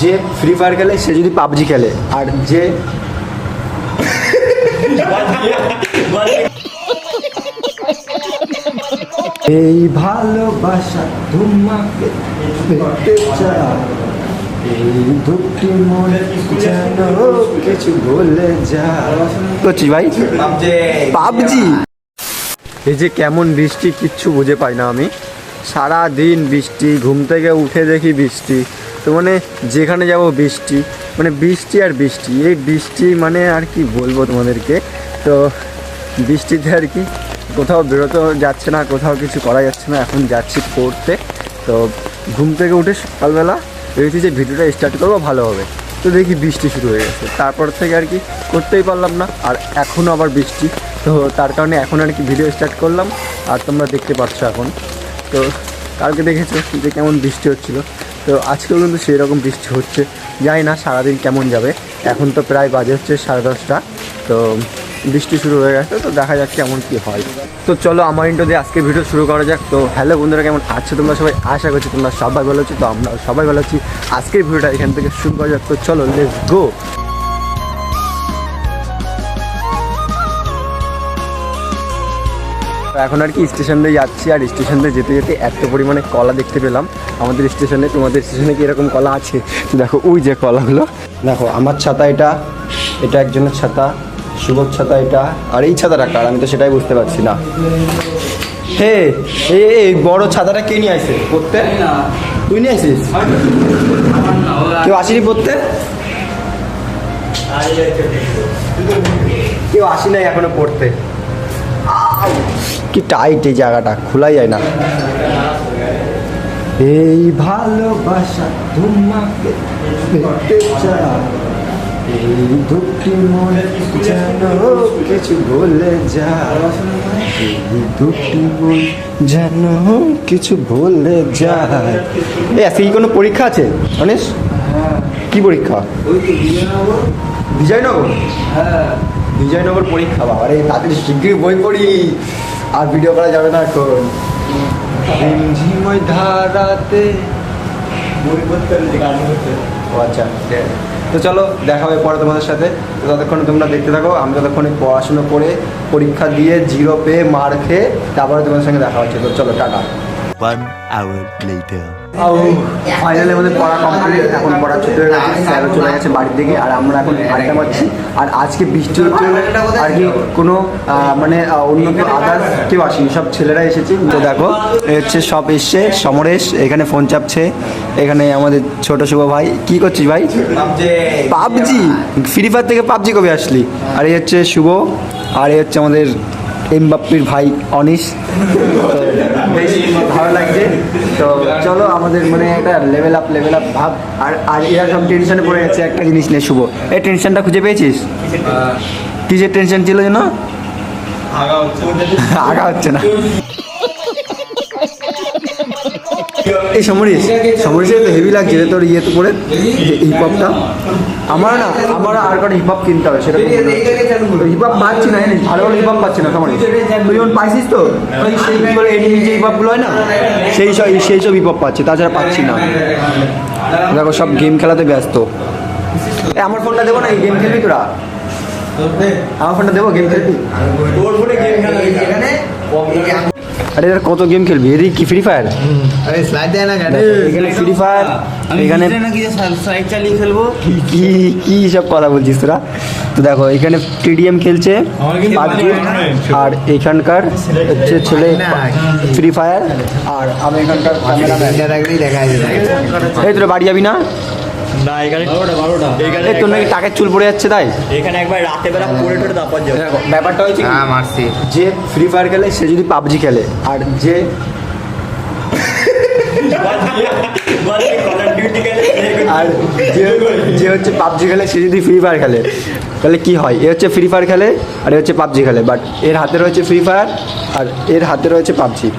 যে free fire খেলে সে যদি পাবজি খেলে। আর যে এই ভালোবাসা তোমাকে পেতে চাই এই দুটি মনে যেন কিছু বলে যা করছিস ভাই পাবজি। এই যে কেমন বৃষ্টি কিচ্ছু বুঝে পাই না আমি। সারা দিন বৃষ্টি ঘুম থেকে উঠে দেখি বৃষ্টি। তো মানে যেখানে যাব বৃষ্টি মানে বৃষ্টি আর বৃষ্টি, এই বৃষ্টি মানে আর কি বলব তোমাদেরকে? তো বৃষ্টিতে আর কি কোথাও বেরোতে যাচ্ছে না, কোথাও কিছু করা যাচ্ছে না, এখন যাচ্ছি পড়তে। তো ঘুম থেকে উঠে সকালবেলা ভেবেছি যে ভিডিওটা স্টার্ট করব, ভালো হবে। তো দেখি বৃষ্টি শুরু হয়ে গেছে। তারপর থেকে আর কি করতেই পারলাম না, আর এখনও আবার বৃষ্টি। তো তার কারণে এখন আর কি ভিডিও স্টার্ট করলাম, আর তোমরা দেখতে পাচ্ছ এখন। তো কালকে দেখেছ যে কেমন বৃষ্টি হচ্ছিল। তো আজকেও কিন্তু সেই রকম বৃষ্টি হচ্ছে। জানি না সারাদিন কেমন যাবে। এখন তো প্রায় বাজে হচ্ছে সাড়ে দশটা। তো বৃষ্টি শুরু হয়ে গেছে, তো দেখা যাক কেমন কি হয়। তো চলো আমার ইন্টো দিয়ে আজকে ভিডিও শুরু করা যাক। তো হ্যালো বন্ধুরা, কেমন আছো তোমরা সবাই? আশা করছি তোমরা সবাই ভালো আছো। তো আমরা সবাই ভালো আছি। আজকের ভিডিওটা এখান থেকে শুরু করা যাক। তো চলো লেটস গো তো এখন আর কি স্টেশন দিয়ে যাচ্ছি, আর স্টেশন দিয়ে যেতে যেতে এত পরিমাণে কলা দেখতে পেলাম। আমাদের স্টেশনে, তোমাদের স্টেশনে কি এরকম কলা আছে? দেখো, ওই যে কলাগুলো। দেখো, আমার ছাতা এটা এটা একজনের ছাতা, শুভর ছাতা এটা, আর এই ছাতাটা কার? আমি তো সেটাই বুঝতে পারছি না। হে এই বড় ছাতাটা কে নিয়ে আসে পড়তে তুই নিয়ে আসিস কেউ আসিনি পড়তে কেউ আসি নাই এখনও পড়তে! কি টাইট এই জায়গাটা খোলাই যায় না। এই ভালোবাসা তোমাকে পেতে এই মনে যেন কিছু বলে যায়। এই মন যেন কিছু বলে যায়। আজকে কোনো পরীক্ষা আছে? অনিস কি পরীক্ষা? বিজয়নগর। বিজয়নগর? পরীক্ষা বাবা রে তাদের শিগগিরই বই পড়ি। আর ভিডিও করা যাবে না এখন। ঝিমঝিময় ধারাতে বই গান করতে ও আচ্ছা। তো চলো দেখা হবে পরে তোমাদের সাথে। তো ততক্ষণে তোমরা দেখতে থাকো আমি ততক্ষণে পড়াশুনো করে পরীক্ষা দিয়ে জিরো পেয়ে মার খেয়ে তারপরে তোমাদের সঙ্গে দেখা হচ্ছে। তো চলো tata. One hour later. Finally আমাদের পড়া কমপ্লিট এখন পড়া ছুটি হয়ে গেছে স্যারও চলে গেছে বাড়ির দিকে আর আমরা এখন আড্ডা মারছি। আর আজকে বৃষ্টি হচ্ছে আর কি কোনো মানে অন্য কেউ আদার্স কেউ আসেনি সব ছেলেরা এসেছে। তো দেখো হচ্ছে সব এসছে সমরেশ এখানে ফোন চাপছে এখানে আমাদের ছোট শুভ ভাই। কি করছিস ভাই? পাবজি ফ্রি ফায়ার থেকে পাবজি কবে আসলি? আর এই হচ্ছে শুভ আর এই হচ্ছে আমাদের এমবাপ্পির ভাই অনিশ। তো বেশ ভালো লাগছে। তো চলো আমাদের মনে একটা লেভেল আপ লেভেল আপ ভাব। আর আর এরা সব টেনশনে পড়ে যাচ্ছে একটা জিনিস নিয়ে শুভ। এই টেনশনটা খুঁজে পেয়েছিস? কিসের টেনশন ছিল যেন? আগা হচ্ছে না। এই সমরিস সমরিসের তো হেভি লাগছে রে তোর ইয়েতে করে হিপ হপটা আমার না আমার আর কটা হিপ হপ কিনতে হবে সেটা হিপ হপ পাচ্ছি না জানিস? ভালো ভালো হিপ হপ পাচ্ছি না সমরিস তুই যেমন পাইছিস তো ওই সেই এনিমি যে হিপ হপগুলো হয় না? সেই সব সেই সব হিপ হপ পাচ্ছি তাছাড়া পাচ্ছি না। দেখো সব গেম খেলাতে ব্যস্ত। আমার ফোনটা দেবো না এই গেম খেলবি তোরা? আমার ফোনটা দেবো গেম খেলবি? আরে এর কত গেম খেলবি? এদিকে কি ফ্রি ফায়ার আরে স্লাইড দেয় না কেন এখানে ফ্রি ফায়ার এখানে নাকি স্লাইড চালিয়ে খেলব? কি কি সব কথা বলছিস তোরা? তো দেখো এখানে টিডিএম খেলছে। আর এখানকার হচ্ছে ছেলে ফ্রি ফায়ার আর আমি এখানকার থাকলেই দেখা এই তোরা বাড়ি যাবি না? না এখানে বারোটা বারোটা। এখানে তোর নাকি টাকের চুল পড়ে যাচ্ছে তাই? এখানে একবার রাতে বেলা পড়ে টরে তারপর যাবে ব্যাপারটা হয়েছে হ্যাঁ মারছি। যে ফ্রি ফায়ার খেলে সে যদি পাবজি খেলে। আর যে আর যে যে হচ্ছে পাবজি খেলে সে যদি ফ্রি ফায়ার খেলে তাহলে কি হয়? এ হচ্ছে ফ্রি ফায়ার খেলে আর এ হচ্ছে পাবজি খেলে। বাট এর হাতে রয়েছে ফ্রি ফায়ার আর এর হাতে রয়েছে পাবজি।